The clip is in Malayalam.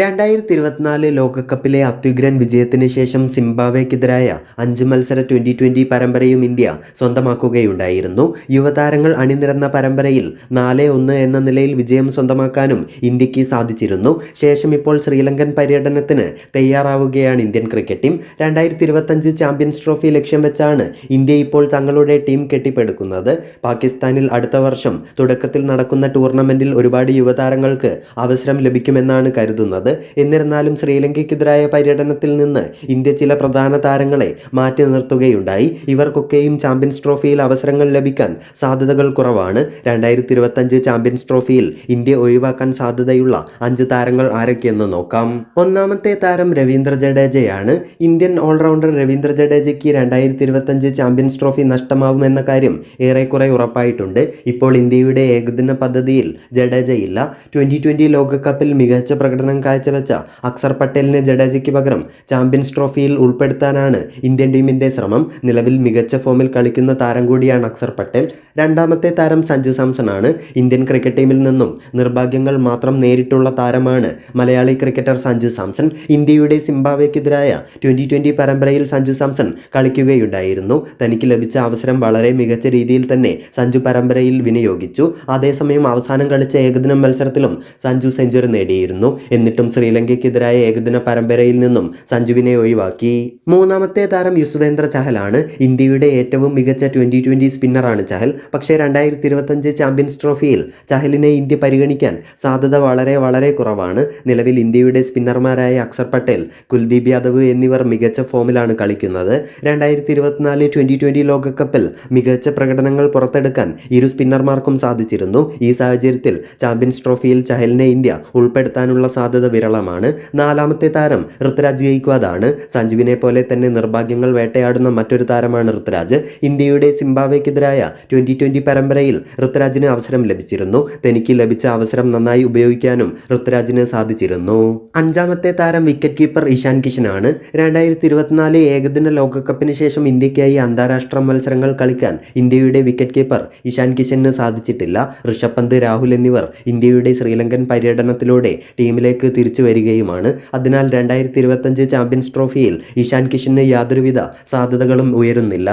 രണ്ടായിരത്തി ഇരുപത്തിനാല് ലോകകപ്പിലെ അത്യുഗ്രൻ വിജയത്തിന് ശേഷം സിംബാബ്വേക്കെതിരായ അഞ്ച് മത്സര ട്വന്റി ട്വന്റി പരമ്പരയും ഇന്ത്യ സ്വന്തമാക്കുകയുണ്ടായിരുന്നു. യുവതാരങ്ങൾ അണിനിരന്ന പരമ്പരയിൽ നാല് ഒന്ന് എന്ന നിലയിൽ വിജയം സ്വന്തമാക്കാനും ഇന്ത്യയ്ക്ക് സാധിച്ചിരുന്നു. ശേഷം ഇപ്പോൾ ശ്രീലങ്കൻ പര്യടനത്തിന് തയ്യാറാവുകയാണ് ഇന്ത്യൻ ക്രിക്കറ്റ് ടീം. രണ്ടായിരത്തി ഇരുപത്തഞ്ച് ചാമ്പ്യൻസ് ട്രോഫി ലക്ഷ്യം വെച്ചാണ് ഇന്ത്യ ഇപ്പോൾ തങ്ങളുടെ ടീം കെട്ടിപ്പടുക്കുന്നത്. പാകിസ്ഥാനിൽ അടുത്ത വർഷം തുടക്കത്തിൽ നടക്കുന്ന ടൂർണമെന്റിൽ ഒരുപാട് യുവതാരങ്ങൾക്ക് അവസരം ലഭിക്കുമെന്നാണ് കരുതുന്നത്. എന്നിരുന്നാലും ശ്രീലങ്കയ്ക്കെതിരായ പര്യടനത്തിൽ നിന്ന് ഇന്ത്യ ചില പ്രധാന താരങ്ങളെ മാറ്റി നിർത്തുകയുണ്ടായി. ഇവർക്കൊക്കെയും ചാമ്പ്യൻസ് ട്രോഫിയിൽ അവസരങ്ങൾ ലഭിക്കാൻ സാധ്യതകൾ കുറവാണ്. രണ്ടായിരത്തി ഇരുപത്തഞ്ച് ചാമ്പ്യൻസ് ട്രോഫിയിൽ ഇന്ത്യ ഒഴിവാക്കാൻ സാധ്യതയുള്ള അഞ്ച് താരങ്ങൾ ആരൊക്കെയെന്ന് നോക്കാം. ഒന്നാമത്തെ താരം രവീന്ദ്ര ജഡേജയാണ്. ഇന്ത്യൻ ഓൾറൗണ്ടർ രവീന്ദ്ര ജഡേജയ്ക്ക് രണ്ടായിരത്തി ഇരുപത്തഞ്ച് ചാമ്പ്യൻസ് ട്രോഫി നഷ്ടമാവുമെന്ന കാര്യം ഏറെക്കുറെ ഉറപ്പായിട്ടുണ്ട്. ഇപ്പോൾ ഇന്ത്യയുടെ ഏകദിന പദ്ധതിയിൽ ജഡേജയില്ല. ട്വന്റി ട്വന്റി ലോകകപ്പിൽ മികച്ച പ്രകടനം കാഴ്ചവെച്ച അക്സർ പട്ടേലിനെ ജഡേജയ്ക്ക് പകരം ചാമ്പ്യൻസ് ട്രോഫിയിൽ ഉൾപ്പെടുത്താനാണ് ഇന്ത്യൻ ടീമിന്റെ ശ്രമം. നിലവിൽ മികച്ച ഫോമിൽ കളിക്കുന്ന താരം കൂടിയാണ് അക്സർ പട്ടേൽ. രണ്ടാമത്തെ താരം സഞ്ജു സാംസൺ ആണ് ഇന്ത്യൻ ക്രിക്കറ്റ് ടീമിൽ നിന്നും നിർഭാഗ്യങ്ങൾ മാത്രം നേരിട്ടുള്ള താരമാണ് മലയാളി ക്രിക്കറ്റർ സഞ്ജു സാംസൺ. ഇന്ത്യയുടെ സിംബാവയ്ക്കെതിരായ ട്വന്റി ട്വന്റി പരമ്പരയിൽ സഞ്ജു സാംസൺ കളിക്കുകയുണ്ടായിരുന്നു. തനിക്ക് ലഭിച്ച അവസരം വളരെ മികച്ച രീതിയിൽ തന്നെ സഞ്ജു പരമ്പരയിൽ വിനിയോഗിച്ചു. അതേസമയം അവസാനം കളിച്ച ഏകദിന മത്സരത്തിലും സഞ്ജു സെഞ്ചുറി നേടിയിരുന്നു. എന്നിട്ടും ശ്രീലങ്കയ്ക്കെതിരായ ഏകദിന പരമ്പരയിൽ നിന്നും സഞ്ജുവിനെ ഒഴിവാക്കി. മൂന്നാമത്തെ താരം യുസ്വേന്ദ്ര ചഹലാണ് ഇന്ത്യയുടെ ഏറ്റവും മികച്ച ട്വന്റി ട്വന്റി സ്പിന്നറാണ് ചഹൽ. പക്ഷേ രണ്ടായിരത്തി ഇരുപത്തഞ്ച് ചാമ്പ്യൻസ് ട്രോഫിയിൽ ചഹലിനെ ഇന്ത്യ പരിഗണിക്കാൻ സാധ്യത വളരെ വളരെ കുറവാണ്. നിലവിൽ ഇന്ത്യയുടെ സ്പിന്നർമാരായ അക്സർ പട്ടേൽ കുൽദീപ് യാദവ് എന്നിവർ മികച്ച ഫോമിലാണ് കളിക്കുന്നത്. രണ്ടായിരത്തി ഇരുപത്തിനാല് ട്വന്റി ട്വന്റി ലോകകപ്പിൽ മികച്ച പ്രകടനങ്ങൾ പുറത്തെടുക്കാൻ ഇരു സ്പിന്നർമാർക്കും സാധിച്ചിരുന്നു. ഈ സാഹചര്യത്തിൽ ചാമ്പ്യൻസ് ട്രോഫിയിൽ ചഹലിനെ ഇന്ത്യ ഉൾപ്പെടുത്താനുള്ള സാധ്യത വിരളമാണ്. നാലാമത്തെ താരം ഋതുരാജ് ഗെയ്ക്വാദാണ് സഞ്ജുവിനെ പോലെ തന്നെ നിർഭാഗ്യങ്ങൾ വേട്ടയാടുന്ന മറ്റൊരു താരമാണ് ഋതുരാജ്. ഇന്ത്യയുടെ സിംബാവയ്ക്കെതിരായ ട്വന്റി ട്വന്റി പരമ്പരയിൽ ഋതുരാജിന് അവസരം ലഭിച്ചിരുന്നു. തനിക്ക് ലഭിച്ച അവസരം നന്നായി ഉപയോഗിക്കാനും ഋതുരാജിന് സാധിച്ചിരുന്നു. അഞ്ചാമത്തെ താരം വിക്കറ്റ് കീപ്പർ ഇഷാൻ കിഷനാണ്. രണ്ടായിരത്തി ഇരുപത്തിനാല് ഏകദിന ലോകകപ്പിന് ശേഷം ഇന്ത്യക്കായി അന്താരാഷ്ട്ര മത്സരങ്ങൾ കളിക്കാൻ ഇന്ത്യയുടെ വിക്കറ്റ് കീപ്പർ ഇഷാൻ കിഷന് സാധിച്ചിട്ടില്ല. ഋഷഭ് പന്ത് രാഹുൽ എന്നിവർ ഇന്ത്യയുടെ ശ്രീലങ്കൻ പര്യടനത്തിലൂടെ ടീമിലേക്ക് തിരിച്ചു വരികയുമാണ്. അതിനാൽ രണ്ടായിരത്തി ഇരുപത്തഞ്ച് ചാമ്പ്യൻസ് ട്രോഫിയിൽ ഇഷാൻ കിഷന് യാതൊരുവിധ സാധ്യതകളും ഉയരുന്നില്ല.